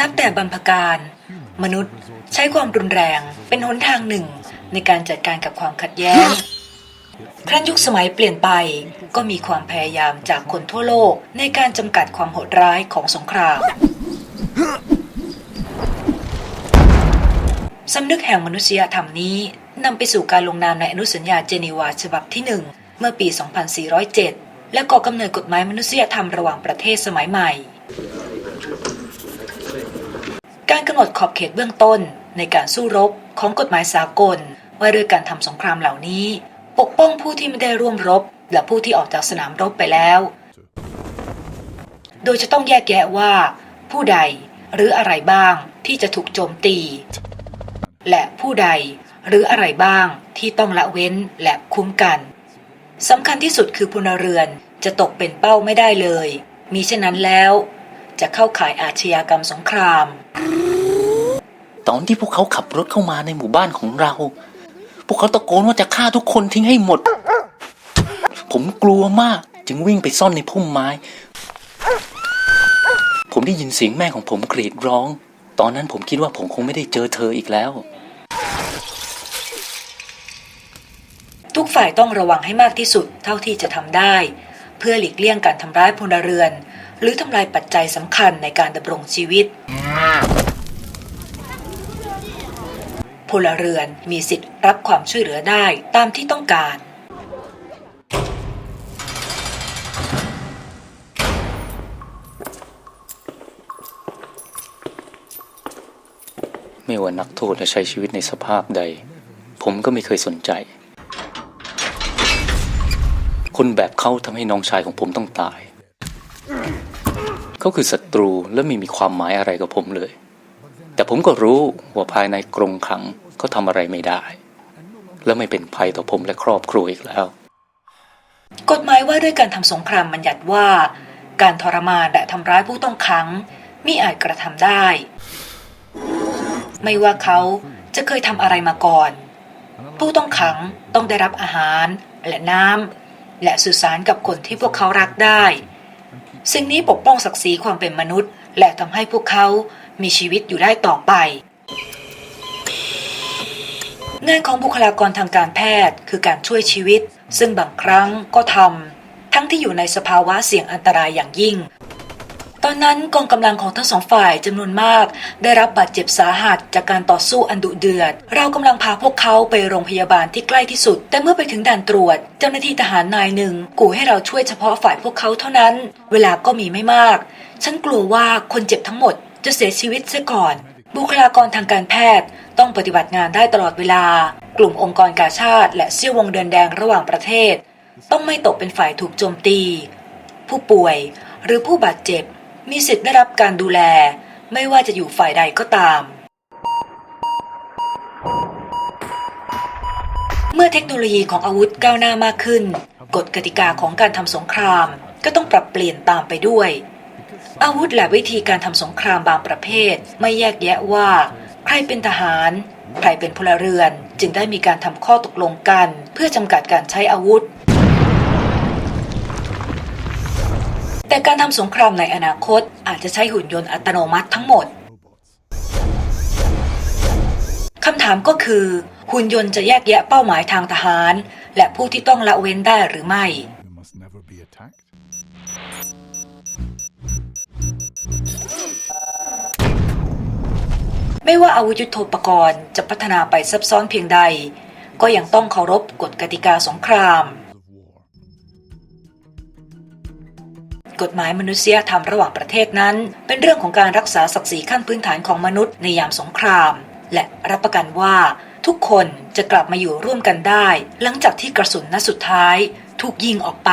นับแต่บรรพการ มนุษย์ใช้ความรุนแรงเป็นหนทางหนึ่งในการจัดการกับความขัดแย้ง ครั้นยุคสมัยเปลี่ยนไปก็มีความพยายามจากคนทั่วโลกในการจำกัดความโหดร้ายของสงครามสำนึกแห่งมนุษยธรรมนี้นำไปสู่การลงนามในอนุสัญญาเจนีวาฉบับที่หนึ่งเมื่อปี 2407 และก่อกำเนิดกฎหมายมนุษยธรรมระหว่างประเทศสมัยใหม่ การกำหนดขอบเขตเบื้องต้นในการสู้รบของกฎหมายสากล ว่าด้วยการทำสงครามเหล่านี้ ปกป้องผู้ที่ไม่ได้ร่วมรบ และผู้ที่ออกจากสนามรบไปแล้ว โดยจะต้องแยกแยะว่า ผู้ใดหรืออะไรบ้างที่จะถูกโจมตี และผู้ใดหรืออะไรบ้างที่ต้องละเว้นและคุ้มกันสำคัญที่สุดคือพลเรือนจะตกเป็นเป้าไม่ได้เลย มีเช่นนั้นแล้ว จะเข้าข่ายอาชญากรรมสงคราม ตอนที่พวกเขาขับรถเข้ามาในหมู่บ้านของเรา พวกเขาตะโกนว่าจะฆ่าทุกคนทิ้งให้หมด ผมกลัวมากจึงวิ่งไปซ่อนในพุ่มไม้ ผมได้ยินเสียงแม่ของผมกรีดร้อง ตอนนั้นผมคิดว่าผมคงไม่ได้เจอเธออีกแล้ว ทุกฝ่ายต้องระวังให้มากที่สุดเท่าที่จะทำได้ เพื่อหลีกเลี่ยงการทำร้ายพลเรือน หรือทำลายปัจจัยสำคัญในการดำรงชีวิต พลเรือนมีสิทธิ์รับความช่วยเหลือได้ตามที่ต้องการ ไม่ว่านักโทษจะใช้ชีวิตในสภาพใด ผมก็ไม่เคยสนใจ คนแบบเขาทำให้น้องชายของผมต้องตาย เขาคือศัตรูและไม่มีความหมายอะไรกับผมเลย แต่ผมก็รู้ว่าภายในกรงขังเขาทำอะไรไม่ได้ และไม่เป็นภัยต่อผมและครอบครัวอีกแล้ว กฎหมายว่าด้วยการทำสงครามบัญญัติว่า การทรมานและทำร้ายผู้ต้องขังมิอาจกระทำได้ ไม่ว่าเขาจะเคยทำอะไรมาก่อน ผู้ต้องขังต้องได้รับอาหารและน้ำและสื่อสารกับคนที่พวกเขารักได้ สิ่งนี้ปกป้องศักดิ์ศรีความเป็นมนุษย์ และทำให้พวกเขามีชีวิตอยู่ได้ต่อไป งานของบุคลากรทางการแพทย์คือการช่วยชีวิต ซึ่งบางครั้งก็ทำทั้งที่อยู่ในสภาวะเสี่ยงอันตรายอย่างยิ่ง ตอนนั้นกองกำลังของทั้งสองฝ่ายจำนวนมาก ได้รับบาดเจ็บสาหัสจากการต่อสู้อันดุเดือด เรากำลังพาพวกเขาไปโรงพยาบาลที่ใกล้ที่สุด แต่เมื่อไปถึงด่านตรวจ เจ้าหน้าที่ทหารนายหนึ่งกูให้เราช่วยเฉพาะฝ่ายพวกเขาเท่านั้น เวลาก็มีไม่มาก ฉันกลัวว่าคนเจ็บทั้งหมดจะเสียชีวิตเสียก่อน บุคลากรทางการแพทย์ต้องปฏิบัติงานได้ตลอดเวลา กลุ่มองค์กรกาชาติ และเซี่ยววงเดินแดงระหว่างประเทศ ต้องไม่ตกเป็นฝ่ายถูกโจมตี ผู้ป่วยหรือผู้บาดเจ็บ มีสิทธิ์ได้รับการดูแล ไม่ว่าจะอยู่ฝ่ายใดก็ตาม เมื่อเทคโนโลยีของอาวุธก้าวหน้ามากขึ้น กฎกติกาของการทำสงครามก็ต้องปรับเปลี่ยนตามไปด้วย อาวุธและวิธีการทำสงครามบางประเภท ไม่แยกแยะว่า ใครเป็นทหาร ใครเป็นพลเรือน จึงได้มีการทำข้อตกลงกัน เพื่อจำกัดการใช้อาวุธ แต่การทำสงครามในอนาคตอาจจะใช้หุ่นยนต์อัตโนมัติทั้งหมดคำถามก็คือ หุ่นยนต์จะแยกแยะเป้าหมายทางทหาร และผู้ที่ต้องละเว้นได้หรือไม่ who must never be attacked. ไม่ว่าอาวุธยุโทโธปกรณ์จะพัฒนาไปซับซ้อนเพียงใด ก็ยังต้องเคารพกฎกติกาสงคราม กฎหมายมนุษยธรรมระหว่างประเทศนั้น เป็นเรื่องของการรักษาศักดิ์ศรีขั้นพื้นฐานของมนุษย์ในยามสงคราม และรับประกันว่า ทุกคนจะกลับมาอยู่ร่วมกันได้ หลังจากที่กระสุนนัดสุดท้าย ถูกยิงออกไป